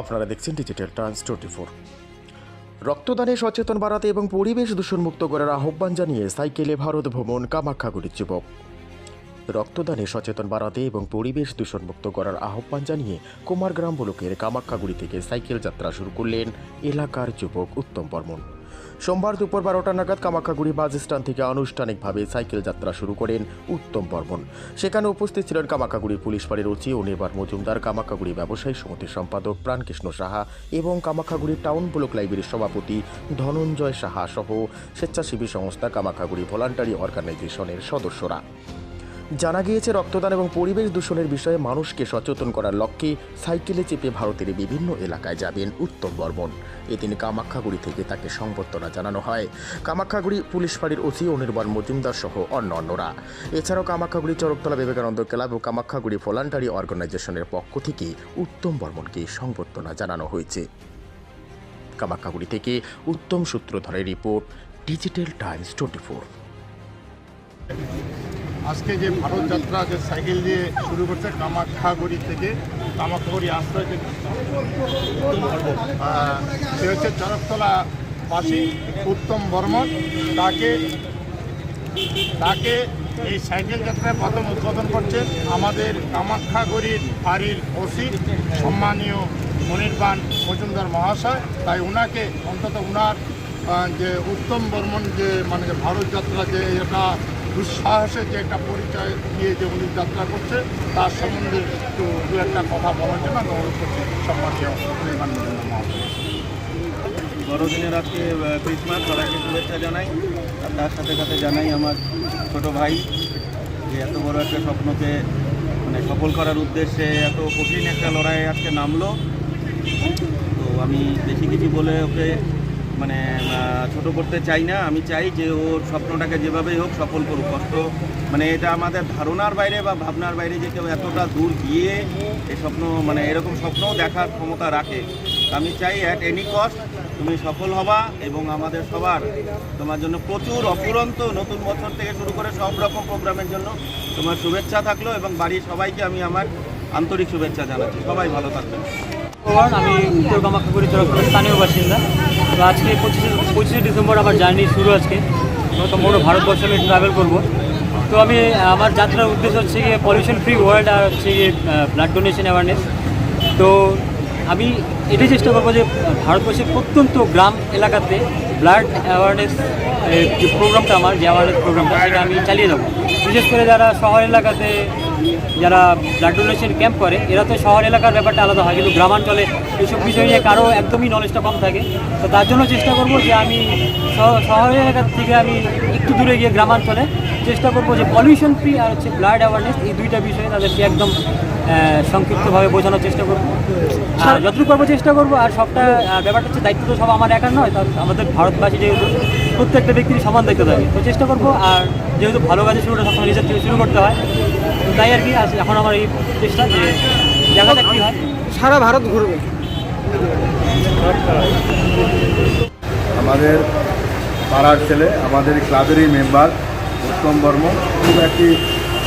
আপনারা দেখছেন Digital Times twenty four রক্তদানে সচেতন বাড়াতে এবং পরিবেশ দূষণমুক্ত করার আহ্বান জানিয়ে সাইকেলে ভারত ভ্রমণ কামাখ্যাগুড়ির যুবক। রক্তদানে সচেতন বাড়াতে এবং পরিবেশ দূষণমুক্ত করার আহ্বান জানিয়ে কুমারগ্রাম ব্লকের কামাখ্যাগুড়ি থেকে সাইকেল যাত্রা শুরু করলেন এলাকার যুবক উত্তম বর্মন। সোমবার দুপুর বারোটা নাগাদ কামাখ্যাগুড়ি বাস স্ট্যান্ড থেকে আনুষ্ঠানিকভাবে সাইকেল যাত্রা শুরু করেন উত্তম বর্মন। সেখানে উপস্থিত ছিলেন কামাখ্যাগুড়ি পুলিশ ফাঁড়ির ও নির্ভার মজুমদার, কামাখ্যাগুড়ি ব্যবসায়ী সমিতির সম্পাদক প্রাণকৃষ্ণ সাহা এবং কামাখ্যাগুড়ি টাউন ব্লক লাইব্রেরির সভাপতি ধনঞ্জয় সাহা সহ স্বেচ্ছাসেবী সংস্থা কামাখ্যাগুড়ি ভলান্টারি অর্গানাইজেশনের সদস্যরা। জানা গিয়েছে, রক্তদান এবং পরিবেশ দূষণের বিষয়ে মানুষকে সচেতন করার লক্ষ্যে সাইকেলে চেপে ভারতের বিভিন্ন এলাকায় যাবেন উত্তম বর্মন। এদিন কামাখ্যাগুড়ি থেকে তাকে সংবর্ধনা জানানো হয়। কামাখ্যাগুড়ি পুলিশ ফাঁড়ির ওসি অনির্বাণ মজুমদার সহ অন্য অন্যরা এছাড়াও কামাখ্যাগুড়ি চরকতলা বিবেকানন্দ ক্লাব ও কামাখ্যাগুড়ি ভলান্টারি অর্গানাইজেশনের পক্ষ থেকে উত্তম বর্মনকে সংবর্ধনা জানানো হয়েছে। কামাখ্যাগুড়ি থেকে Uttam সূত্রধরের report, Digital Times twenty four. আজকে যে ভারত যাত্রা, যে সাইকেল দিয়ে শুরু করছে কামাখ্যাগুড়ি থেকে, কামাখ্যাগুড়ি আশ্রয় থেকে। সে হচ্ছে চরকতলা বাসী উত্তম বর্মন। তাকে তাকে এই সাইকেল যাত্রায় প্রথম উদ্বোধন করছেন আমাদের কামাখ্যাগুড়ির ফাঁড়ির ওসি, সম্মানীয় অনির্বাণ মজুমদার মহাশয়। তাই ওনাকে অন্তত ওনার যে উত্তম বর্মন যে মানে ভারত যাত্রা যে এটা দুঃসাহসের যে একটা পরিচয় দিয়ে যে উনি যাত্রা করছে তার সম্বন্ধে একটু দু একটা কথা বলার জন্য আমি অনুরোধ করছি সম্মানীয় বড়দিনের আজকে ক্রিসমাস সবাইকে শুভেচ্ছা জানাই। আর তার সাথে সাথে জানাই আমার ছোট ভাই, যে এত বড় একটা স্বপ্নকে মানে সফল করার উদ্দেশ্যে এত কঠিন একটা লড়াই আজকে নামলো। তো আমি বেশি কিছু বলে ওকে মানে ছোট করতে চাই না। আমি চাই যে ওর স্বপ্নটাকে যেভাবেই হোক সফল করুক। কষ্ট মানে এটা আমাদের ধারণার বাইরে বা ভাবনার বাইরে যে কেউ এতটা দূর গিয়ে এই স্বপ্ন মানে এরকম স্বপ্নও দেখার ক্ষমতা রাখে। আমি চাই অ্যাট এনি কস্ট তুমি সফল হবা এবং আমাদের সবার, তোমার জন্য প্রচুর অফুরন্ত নতুন বছর থেকে শুরু করে সব রকম প্রোগ্রামের জন্য তোমার শুভেচ্ছা থাকল এবং বাড়ির সবাইকে আমি আমার আন্তরিক শুভেচ্ছা জানাচ্ছি। সবাই ভালো থাকবেন। আমি স্থানীয় বাসিন্দা। তো আজকে পঁচিশে পঁচিশে ডিসেম্বর আমার জার্নি শুরু আজকে। সম্পূর্ণ ভারতবর্ষে আমি ট্রাভেল করব। তো আমি, আমার যাত্রার উদ্দেশ্য হচ্ছে গিয়ে পলিউশন ফ্রি ওয়ার্ল্ড আর হচ্ছে গিয়ে ব্লাড ডোনেশন অ্যাওয়ারনেস তো আমি এটাই চেষ্টা করব যে ভারতবর্ষের প্রত্যন্ত গ্রাম এলাকাতে ব্লাড অ্যাওয়ারনেস যে প্রোগ্রামটা আমার, যে অ্যাওয়ারনেস প্রোগ্রামটা সেটা আমি চালিয়ে যাব। বিশেষ করে যারা শহর এলাকাতে যারা ব্লাড ডোনেশন ক্যাম্প করে, এরা তো শহর এলাকার ব্যাপারটা আলাদা হয়, কিন্তু গ্রামাঞ্চলে এইসব বিষয় নিয়ে কারও একদমই নলেজটা কম থাকে। তো তার জন্য চেষ্টা করব যে আমি শহর এলাকার থেকে আমি একটু দূরে গিয়ে গ্রামাঞ্চলে চেষ্টা করব যে পলিউশন ফ্রি আর হচ্ছে ব্লাড অ্যাওয়ারনেস এই দুইটা বিষয়ে তাদেরকে একদম সংক্ষিপ্তভাবে বোঝানোর চেষ্টা করব। আর যতটুকু করব চেষ্টা করব, আর সবটা ব্যাপারটা হচ্ছে দায়িত্ব তো সব আমার একার নয় আমাদের ভারতবাসী যেহেতু প্রত্যেকটা ব্যক্তির সমান দায়িত্ব থাকে। তো চেষ্টা করব, আর যেহেতু ভালো কাজে শুরুটা সবসময় নিজের থেকে শুরু করতে হয় তাই আর কি এখন আমার এই চেষ্টা যে দেখা যাক কী হয়। সারা ভারত ঘুরবে। আমাদের পাড়ার ছেলে আমাদের ক্লাবেরই মেম্বার উত্তম বর্মন খুব একটি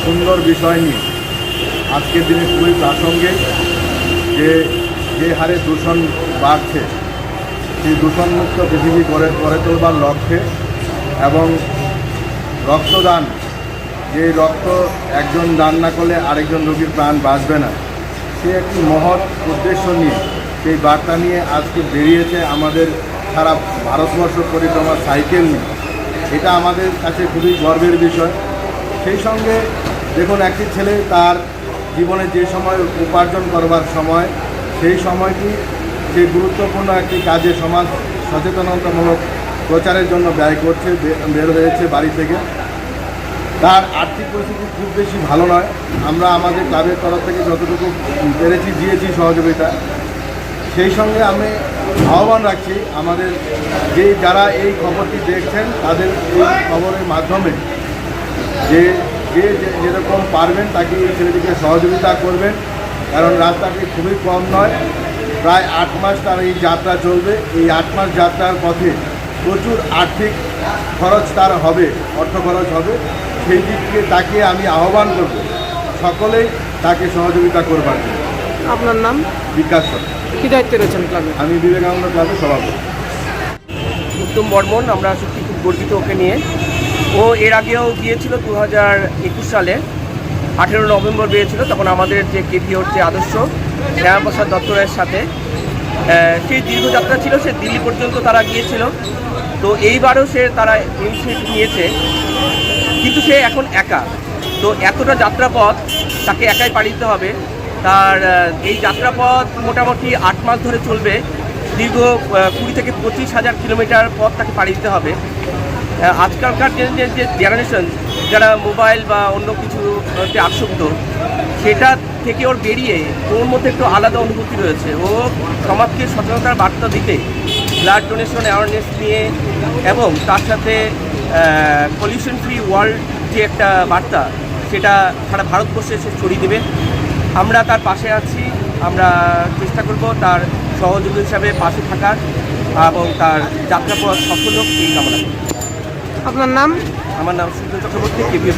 সুন্দর বিষয় নিয়ে আজকের দিনে খুবই প্রাসঙ্গিক যে যে হারে দূষণ বাড়ছে সেই দূষণমুক্ত পৃথিবী করে করে তোলবার লক্ষ্যে এবং রক্তদান যে রক্ত একজন দান না করলে আরেকজন রোগীর প্রাণ বাঁচবে না। সে একটি মহৎ উদ্দেশ্য নিয়ে সেই বার্তা নিয়ে আজকে বেরিয়েছে আমাদের সারা ভারতবর্ষ পরিক্রমা সাইকেল নিয়ে। এটা আমাদের কাছে খুবই গর্বের বিষয়। সেই সঙ্গে দেখুন, একটি ছেলে তার জীবনে যে সময় উপার্জন করবার সময়, সেই সময়টি সেই গুরুত্বপূর্ণ একটি কাজে সমাজ সচেতনতামূলক প্রচারের জন্য ব্যয় করছে বের হয়েছে বাড়ি থেকে। তার আর্থিক পরিস্থিতি খুব বেশি ভালো নয়। আমরা আমাদের ক্লাবের তরফ থেকে যতটুকু পেরেছি, দিয়েছি সহযোগিতা। সেই সঙ্গে আমি আহ্বান রাখছি আমাদের যে যারা এই খবরটি দেখছেন, তাদের এই খবরের মাধ্যমে যে যে যেরকম পারবেন তাকে এই ছেলেটিকে সহযোগিতা করবেন। কারণ রাস্তাটি খুবই কম নয়। প্রায় আট মাস তার এই যাত্রা চলবে। এই আট মাস যাত্রার পথে প্রচুর আর্থিক খরচ তার হবে, অর্থ খরচ হবে। সেই দিক থেকে তাকে আমি আহ্বান করব। সকলেই তাকে সহযোগিতা করবার জন্য। আপনার নাম? বিকাশ সরকার। কী দায়িত্বে রয়েছেন ক্লাবে? আমি বিবেকানন্দ ক্লাবের সভাপতি। উত্তম বর্মন আমরা সত্যি খুব গর্বিত ওকে নিয়ে। ও এর আগেও গিয়েছিল দু হাজার একুশ সালে। আঠেরো নভেম্বর বেরিয়েছিল তখন আমাদের যে কেপিওর যে আদর্শ শ্যামাপ্রসাদ দত্তরের সাথে। সেই দীর্ঘযাত্রা ছিল সে দিল্লি পর্যন্ত তারা গিয়েছিল। তো এইবারও সে তারা ইনিশিয়েটিভ নিয়েছে। কিন্তু সে এখন একা। তো এতটা যাত্রাপথ তাকে একাই পাড়ি দিতে হবে। তার এই যাত্রাপথ মোটামুটি আট মাস ধরে চলবে। দীর্ঘ কুড়ি থেকে পঁচিশ হাজার কিলোমিটার পথ তাকে পাড়ি দিতে হবে। আজকালকার যে, যে- যে জেনারেশন যারা মোবাইল বা অন্য কিছুতে আসক্ত, সেটা থেকে ওর বেরিয়ে ওর মধ্যে একটু আলাদা অনুভূতি রয়েছে। ও সমাজকে সচেতনতার বার্তা দিতে ব্লাড ডোনেশন অ্যাওয়ারনেস নিয়ে এবং তার সাথে পলিউশন ফ্রি ওয়ার্ল্ড যে একটা বার্তা সেটা সারা ভারতবর্ষে সে ছড়িয়ে দেবে। আমরা তার পাশে আছি আমরা চেষ্টা করব তার সহযোগী হিসাবে পাশে থাকার এবং তার যাত্রা পথ সফল হোক এই কামনা আপনার নাম? আমার নাম সুন্দর চক্রবর্তী কেবিএফ